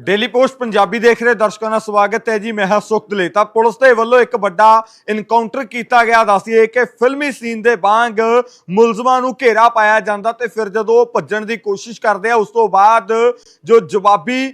Daily post Punjabi ਦੇਖ ਰਹੇ ਦਰਸ਼ਕਾਂ ਦਾ ਸਵਾਗਤ ਹੈ ਜੀ, ਮੈਂ ਹਾਂ ਸੁਖਦਲੇ। ਤਾਂ ਪੁਲਿਸ ਦੇ ਵੱਲੋਂ ਇੱਕ ਵੱਡਾ ਇਨਕਾਊਂਟਰ ਕੀਤਾ ਗਿਆ ਦੱਸੀਏ ਕਿ ਫਿਲਮੀ ਸੀਨ ਦੇ ਵਾਂਗ ਮੁਲਜ਼ਮਾਂ ਨੂੰ ਘੇਰਾ ਪਾਇਆ ਜਾਂਦਾ ਤੇ ਫਿਰ ਜਦੋਂ ਉਹ ਭੱਜਣ ਦੀ ਕੋਸ਼ਿਸ਼ ਕਰਦੇ ਆ, ਉਸ ਤੋਂ ਬਾਅਦ ਜੋ ਜਵਾਬੀ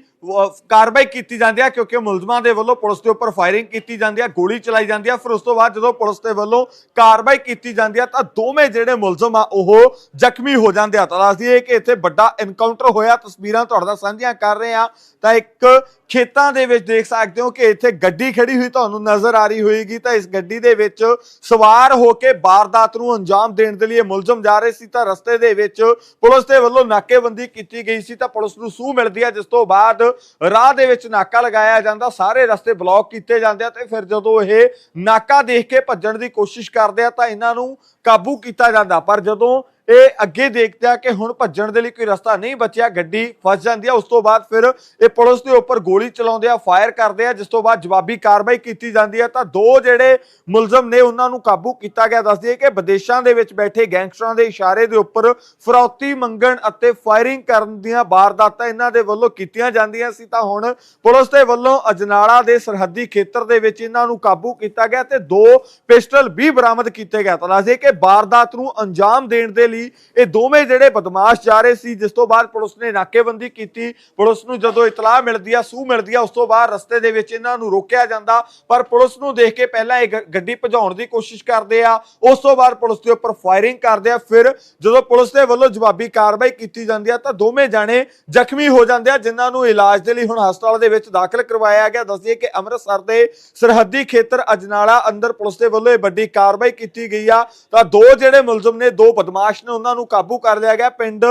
ਕਾਰਵਾਈ ਕੀਤੀ ਜਾਂਦੀ ਹੈ ਕਿਉਂਕਿ ਮੁਲਜ਼ਮਾਂ ਦੇ ਵੱਲੋਂ ਪੁਲਿਸ ਦੇ ਉੱਪਰ ਫਾਇਰਿੰਗ ਕੀਤੀ ਜਾਂਦੀ ਹੈ, ਗੋਲੀ ਚਲਾਈ ਜਾਂਦੀ ਹੈ। ਫਿਰ ਉਸ ਤੋਂ ਬਾਅਦ ਜਦੋਂ ਪੁਲਿਸ ਦੇ ਵੱਲੋਂ ਕਾਰਵਾਈ ਕੀਤੀ ਜਾਂਦੀ ਹੈ ਤਾਂ ਦੋਵੇਂ ਜਿਹੜੇ ਮੁਲਜ਼ਮ ਆ, ਉਹ ਜ਼ਖਮੀ ਹੋ ਜਾਂਦੇ ਆ। ਤਾਂ ਦੱਸਦੀਏ ਕਿ ਇੱਥੇ ਵੱਡਾ ਐਨਕਾਊਂਟਰ ਹੋਇਆ, ਤਸਵੀਰਾਂ ਤੁਹਾਡੇ ਨਾਲ ਸਾਂਝੀਆਂ ਕਰ ਰਹੇ ਆ ਤਾਂ ਇੱਕ ਖੇਤਾਂ ਦੇ ਵਿੱਚ ਦੇਖ ਸਕਦੇ ਹੋ ਕਿ ਇੱਥੇ ਗੱਡੀ ਖੜੀ ਹੋਈ ਤੁਹਾਨੂੰ ਨਜ਼ਰ ਆ ਰਹੀ ਹੋਏਗੀ। ਤਾਂ ਇਸ ਗੱਡੀ ਦੇ ਵਿੱਚ ਸਵਾਰ ਹੋ ਕੇ ਵਾਰਦਾਤ ਨੂੰ ਅੰਜਾਮ ਦੇਣ ਦੇ ਲਈ ਇਹ ਮੁਲਜ਼ਮ ਜਾ ਰਹੇ ਸੀ। ਤਾਂ ਰਸਤੇ ਦੇ ਵਿੱਚ ਪੁਲਿਸ ਦੇ ਵੱਲੋਂ ਨਾਕੇਬੰਦੀ ਕੀਤੀ ਗਈ ਸੀ। ਤਾਂ ਪੁਲਿਸ ਨੂੰ ਸੂਹ ਮਿਲਦੀ ਹੈ, ਜਿਸ ਤੋਂ ਬਾਅਦ ਰਾਹ ਦੇ ਵਿੱਚ ਨਾਕਾ ਲਗਾਇਆ ਜਾਂਦਾ, ਸਾਰੇ ਰਸਤੇ ਬਲੌਕ ਕੀਤੇ ਜਾਂਦੇ ਆ ਤੇ ਫਿਰ ਜਦੋਂ ਇਹ ਨਾਕਾ ਦੇਖ ਕੇ ਭੱਜਣ ਦੀ ਕੋਸ਼ਿਸ਼ ਕਰਦੇ ਆ ਤਾਂ ਇਹਨਾਂ ਨੂੰ ਕਾਬੂ ਕੀਤਾ ਜਾਂਦਾ। ਪਰ ਜਦੋਂ ਇਹ ਅੱਗੇ ਦੇਖਦੇ ਕਿ ਹੁਣ ਭੱਜਣ ਦੇ ਲਈ ਕੋਈ ਰਸਤਾ ਨਹੀਂ ਬਚਿਆ, ਗੱਡੀ ਫਸ ਜਾਂਦੀ ਹੈ ਉਸ ਤੋਂ ਬਾਅਦ ਫਿਰ ਇਹ ਪੁਲਿਸ ਦੇ ਉੱਪਰ ਗੋਲੀ ਚਲਾਉਂਦੇ ਆ, ਫਾਇਰ ਕਰਦੇ ਆ, ਜਿਸ ਤੋਂ ਬਾਅਦ ਜਵਾਬੀ ਕਾਰਵਾਈ ਕੀਤੀ ਜਾਂਦੀ ਹੈ ਤਾਂ ਦੋ ਜਿਹੜੇ ਮੁਲਜ਼ਮ ਨੇ ਉਹਨਾਂ ਨੂੰ ਕਾਬੂ ਕੀਤਾ ਗਿਆ। ਦੱਸਦੀ ਹੈ ਕਿ ਵਿਦੇਸ਼ਾਂ ਦੇ ਵਿੱਚ ਬੈਠੇ ਗੈਂਗਸਟਰਾਂ ਦੇ ਇਸ਼ਾਰੇ ਦੇ ਉੱਪਰ ਫਰੌਤੀ ਮੰਗਣ ਅਤੇ ਫਾਇਰਿੰਗ ਕਰਨ ਦੀਆਂ ਵਾਰਦਾਤਾਂ ਇਹਨਾਂ ਦੇ ਵੱਲੋਂ ਕੀਤੀਆਂ ਜਾਂਦੀਆਂ ਸੀ। ਤਾਂ ਹੁਣ ਪੁਲਿਸ ਦੇ ਵੱਲੋਂ ਅਜਨਾਲਾ ਦੇ ਸਰਹੱਦੀ ਖੇਤਰ ਦੇ ਵਿੱਚ ਇਹਨਾਂ ਨੂੰ ਕਾਬੂ ਕੀਤਾ ਗਿਆ ਤੇ ਦੋ ਪਿਸਟਲ ਵੀ ਬਰਾਮਦ ਕੀਤੇ ਗਏ। ਤਾਂ ਦੱਸਦੇ ਕਿ ਵਾਰਦਾਤ ਨੂੰ ਅੰਜਾਮ ਦੇਣ ਦੇ ਲਈ ਇਹ ਦੋਵੇਂ ਜਿਹੜੇ ਬਦਮਾਸ਼ ਜਾ ਰਹੇ ਸੀ, ਜਿਸ ਤੋਂ ਬਾਅਦ ਪੁਲਿਸ ਨੇ ਨਾਕੇਬੰਦੀ ਕੀਤੀ। ਪੁਲਿਸ ਨੂੰ ਜਦੋਂ ਇਤਲਾਹ ਮਿਲਦੀ ਆ, ਸੂਹ ਮਿਲਦੀ ਆ, ਉਸ ਤੋਂ ਬਾਅਦ ਰਸਤੇ ਦੇ ਵਿੱਚ ਇਹਨਾਂ ਨੂੰ ਰੋਕਿਆ ਜਾਂਦਾ। ਪਰ ਪੁਲਿਸ ਨੂੰ ਦੇਖ ਕੇ ਪਹਿਲਾਂ ਇਹ ਗੱਡੀ ਭਜਾਉਣ ਦੀ ਕੋਸ਼ਿਸ਼ ਕਰਦੇ ਆ। ਉਸ ਤੋਂ ਬਾਅਦ ਪੁਲਿਸ ਦੇ ਉੱਪਰ ਫਾਇਰਿੰਗ ਕਰਦੇ ਆ। ਫਿਰ ਜਦੋਂ ਪੁਲਿਸ ਦੇ ਵੱਲੋਂ ਜਵਾਬੀ ਕਾਰਵਾਈ ਕੀਤੀ ਜਾਂਦੀ ਆ, ਤਾਂ ਦੋਵੇਂ ਜਾਣੇ ਜ਼ਖਮੀ ਹੋ ਜਾਂਦੇ ਆ, ਜਿਨ੍ਹਾਂ ਨੂੰ ਇਲਾਜ ਦੇ ਲਈ ਹੁਣ ਹਸਪਤਾਲ ਦੇ ਵਿੱਚ ਦਾਖਲ ਕਰਵਾਇਆ ਗਿਆ। ਦੱਸਦੀਏ ਕਿ ਅੰਮ੍ਰਿਤਸਰ ਦੇ ਸਰਹੱਦੀ ਖੇਤਰ ਅਜਨਾਲਾ ਅੰਦਰ ਪੁਲਿਸ ਦੇ ਵੱਲੋਂ ਇਹ ਵੱਡੀ ਕਾਰਵਾਈ ਕੀਤੀ ਗਈ ਆ। ਤਾਂ ਦੋ ਜਿਹੜੇ ਮੁਲਜ਼ਮ ਨੇ ਦੋ ਬਦਮਾਸ਼ ਨੇ ਉਹਨਾਂ ਨੂੰ ਕਾਬੂ ਕਰ ਲਿਆ ਗਿਆ। ਪਿੰਡ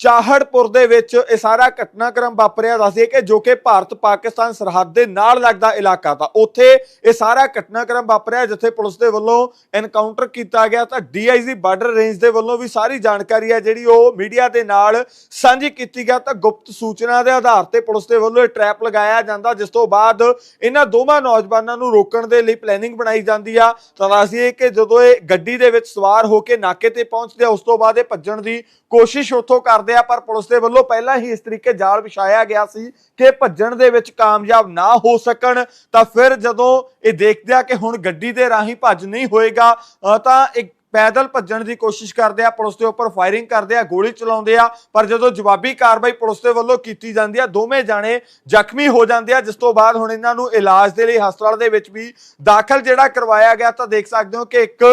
ਚਾਹੜਪੁਰ ਦੇ ਵਿੱਚ ਇਹ ਸਾਰਾ ਘਟਨਾਕ੍ਰਮ ਵਾਪਰਿਆ ਦੱਸਦੇ ਕਿ ਜੋ ਕਿ ਭਾਰਤ ਪਾਕਿਸਤਾਨ ਸਰਹੱਦ ਦੇ ਨਾਲ ਲੱਗਦਾ ਇਲਾਕਾ ਤਾਂ ਉੱਥੇ ਇਹ ਸਾਰਾ ਘਟਨਾਕ੍ਰਮ ਵਾਪਰਿਆ ਜਿੱਥੇ ਪੁਲਿਸ ਦੇ ਵੱਲੋਂ ਐਨਕਾਊਂਟਰ ਕੀਤਾ ਗਿਆ ਤਾਂ ਡੀਆਈਜੀ ਬਾਰਡਰ ਰੇਂਜ ਦੇ ਵੱਲੋਂ ਵੀ ਸਾਰੀ ਜਾਣਕਾਰੀ ਹੈ ਜਿਹੜੀ ਉਹ ਮੀਡੀਆ ਦੇ ਨਾਲ ਸਾਂਝੀ ਕੀਤੀ ਗਿਆ ਤਾਂ ਗੁਪਤ ਸੂਚਨਾ ਦੇ ਆਧਾਰ ਤੇ ਪੁਲਿਸ ਦੇ ਵੱਲੋਂ ਇਹ ਟ੍ਰੈਪ ਲਗਾਇਆ ਜਾਂਦਾ ਜਿਸ ਤੋਂ ਬਾਅਦ ਇਹਨਾਂ ਦੋਵਾਂ ਨੌਜਵਾਨਾਂ ਨੂੰ ਰੋਕਣ ਦੇ ਲਈ ਪਲੈਨਿੰਗ ਬਣਾਈ ਜਾਂਦੀ ਆ। ਤਾਂ ਦੱਸਦੀ ਕਿ ਜਦੋਂ ਇਹ ਗੱਡੀ ਦੇ ਵਿੱਚ ਸਵਾਰ ਹੋ ਕੇ ਨਾਕੇ ਤੇ ਪਹੁੰਚਦੇ ਆ, ਉਸ ਤੋਂ ਬਾਅਦ ਇਹ ਭੱਜਣ ਦੀ ਕੋਸ਼ਿਸ਼ ਉੱਥੋਂ ਕਰਦੇ ਆ, ਪਰ ਪੁਲਿਸ ਦੇ ਵੱਲੋਂ ਪਹਿਲਾਂ ਹੀ ਇਸ ਤਰੀਕੇ ਜਾਲ ਵਿਛਾਇਆ ਗਿਆ ਸੀ ਕਿ ਭੱਜਣ ਦੇ ਵਿੱਚ ਕਾਮਯਾਬ ਨਾ ਹੋ ਸਕਣ। ਤਾਂ ਫਿਰ ਜਦੋਂ ਇਹ ਦੇਖਦੇ ਆ ਕਿ ਹੁਣ ਗੱਡੀ ਦੇ ਰਾਹੀਂ ਭੱਜ ਨਹੀਂ ਹੋਏਗਾ ਤਾਂ ਇੱਕ ਪੈਦਲ ਭੱਜਣ ਦੀ ਕੋਸ਼ਿਸ਼ ਕਰਦੇ ਆ, ਪੁਲਿਸ ਦੇ ਉੱਪਰ ਫਾਇਰਿੰਗ ਕਰਦੇ ਆ, ਗੋਲੀ ਚਲਾਉਂਦੇ ਆ, ਪਰ ਜਦੋਂ ਜਵਾਬੀ ਕਾਰਵਾਈ ਪੁਲਿਸ ਦੇ ਵੱਲੋਂ ਕੀਤੀ ਜਾਂਦੀ ਆ, ਦੋਵੇਂ ਜਾਣੇ ਜ਼ਖਮੀ ਹੋ ਜਾਂਦੇ ਆ। ਜਿਸ ਤੋਂ ਬਾਅਦ ਹੁਣ ਇਹਨਾਂ ਨੂੰ ਇਲਾਜ ਦੇ ਲਈ ਹਸਪਤਾਲ ਦੇ ਵਿੱਚ ਵੀ ਦਾਖਲ ਜਿਹੜਾ ਕਰਵਾਇਆ ਗਿਆ, ਤਾਂ ਦੇਖ ਸਕਦੇ ਹੋ ਕਿ ਇੱਕ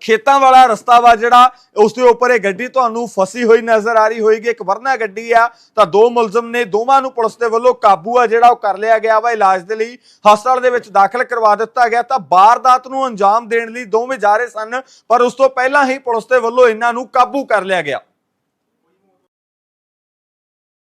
ਖੇਤਾਂ ਵਾਲਾ ਰਸਤਾ ਵਾ ਜਿਹੜਾ, ਉਸ ਦੇ ਉੱਪਰ ਇਹ ਗੱਡੀ ਤੁਹਾਨੂੰ ਫਸੀ ਹੋਈ ਨਜ਼ਰ ਆ ਰਹੀ ਹੋਏਗੀ, ਇੱਕ ਵਰਨਾ ਗੱਡੀ ਆ, ਤਾਂ ਦੋ ਮੁਲਜ਼ਮ ਨੇ ਦੋਵਾਂ ਨੂੰ ਪੁਲਿਸ ਦੇ ਵੱਲੋਂ ਕਾਬੂ ਆ ਜਿਹੜਾ ਉਹ ਕਰ ਲਿਆ ਗਿਆ ਵਾ, ਇਲਾਜ ਦੇ ਲਈ ਹਸਪਤਾਲ ਦੇ ਵਿੱਚ ਦਾਖਲ ਕਰਵਾ ਦਿੱਤਾ ਗਿਆ, ਤਾਂ ਵਾਰਦਾਤ ਨੂੰ ਅੰਜਾਮ ਦੇਣ ਲਈ ਦੋਵੇਂ ਜਾ ਰਹੇ ਸਨ, ਪਰ ਉਸ ਤੋਂ ਪਹਿਲਾਂ ਹੀ ਪੁਲਿਸ ਦੇ ਵੱਲੋਂ ਇਹਨਾਂ ਨੂੰ ਕਾਬੂ ਕਰ ਲਿਆ ਗਿਆ।